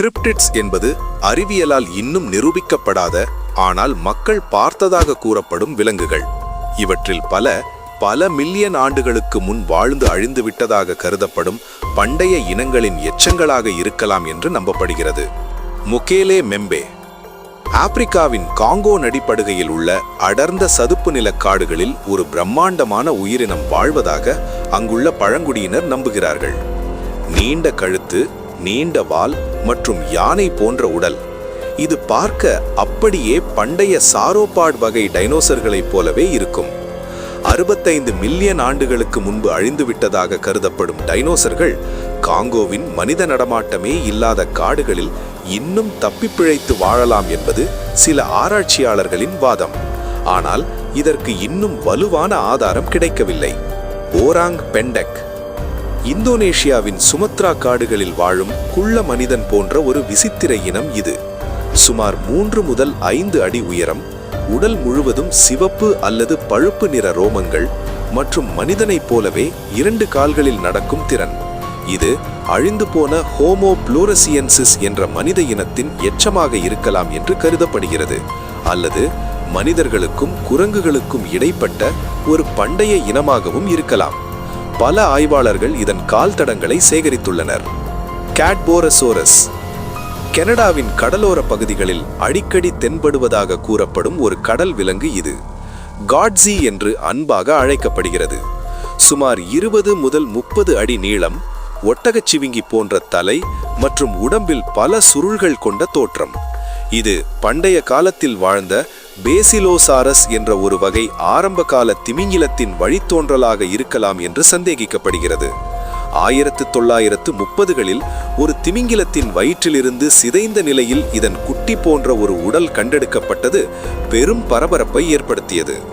கிரிப்டிட்ஸ் என்பது அறிவியலால் இன்னும் நிரூபிக்கப்படாத ஆனால் மக்கள் பார்த்ததாக கூறப்படும் விலங்குகள். இவற்றில் பல பல மில்லியன் ஆண்டுகளுக்கு முன் வாழ்ந்து அழிந்து விட்டதாக கருதப்படும் பண்டைய இனங்களின் எச்சங்களாக இருக்கலாம் என்று நம்பப்படுகிறது. முகேலே மெம்பே. ஆப்பிரிக்காவின் காங்கோ நடிப்படுகையில் உள்ள அடர்ந்த சதுப்பு நிலக் காடுகளில் ஒரு பிரம்மாண்டமான உயிரினம் வாழ்வதாக அங்குள்ள பழங்குடியினர் நம்புகிறார்கள். நீண்ட கழுத்து நீண்ட வால் மற்றும் யானை போன்ற உடல். இது பார்க்க அப்படியே பண்டைய சாரோபாட் வகை டைனோசர்களைப் போலவே இருக்கும். அறுபத்தைந்து மில்லியன் ஆண்டுகளுக்கு முன்பு அழிந்துவிட்டதாக கருதப்படும் டைனோசர்கள் காங்கோவின் மனித நடமாட்டமே இல்லாத காடுகளில் இன்னும் தப்பிப்பிழைத்து வாழலாம் என்பது சில ஆராய்ச்சியாளர்களின் வாதம். ஆனால் இதற்கு இன்னும் வலுவான ஆதாரம் கிடைக்கவில்லை. ஓராங் பெண்டக் இந்தோனேஷியாவின் சுமத்ரா காடுகளில் வாழும் குள்ள மனிதன் போன்ற ஒரு விசித்திர இனம் இது. சுமார் மூன்று முதல் ஐந்து அடி உயரம் உடல் முழுவதும் சிவப்பு அல்லது பழுப்பு நிற ரோமங்கள் மற்றும் மனிதனைப் போலவே இரண்டு கால்களில் நடக்கும் திறன். இது அழிந்து போன ஹோமோ புளோரசியன்சிஸ் என்ற மனித இனத்தின் எச்சமாக இருக்கலாம் என்று கருதப்படுகிறது. அல்லது மனிதர்களுக்கும் குரங்குகளுக்கும் இடைப்பட்ட ஒரு பண்டைய இனமாகவும் இருக்கலாம். பல ஆய்வாளர்கள் இதன் கால் தடங்களை சேகரித்துள்ளனர். கேட்போரசோரஸ் கனடாவின் கடலோர பகுதிகளில் அடிக்கடி தென்படுவதாக கூறப்படும் ஒரு கடல் விலங்கு இது. காட்ஸி என்று அன்பாக அழைக்கப்படுகிறது. சுமார் இருபது முதல் முப்பது அடி நீளம் ஒட்டகச் சிவிங்கி போன்ற தலை மற்றும் உடம்பில் பல சுருள்கள் கொண்ட தோற்றம். இது பண்டைய காலத்தில் வாழ்ந்த பேசிலோசாரஸ் என்ற ஒரு வகை ஆரம்பகால திமிங்கிலத்தின் வழித்தோன்றலாக இருக்கலாம் என்று சந்தேகிக்கப்படுகிறது. ஆயிரத்து தொள்ளாயிரத்து முப்பதுகளில் ஒரு திமிங்கிலத்தின் வயிற்றிலிருந்து சிதைந்த நிலையில் இதன் குட்டி போன்ற ஒரு உடல் கண்டெடுக்கப்பட்டது பெரும் பரபரப்பை ஏற்படுத்தியது.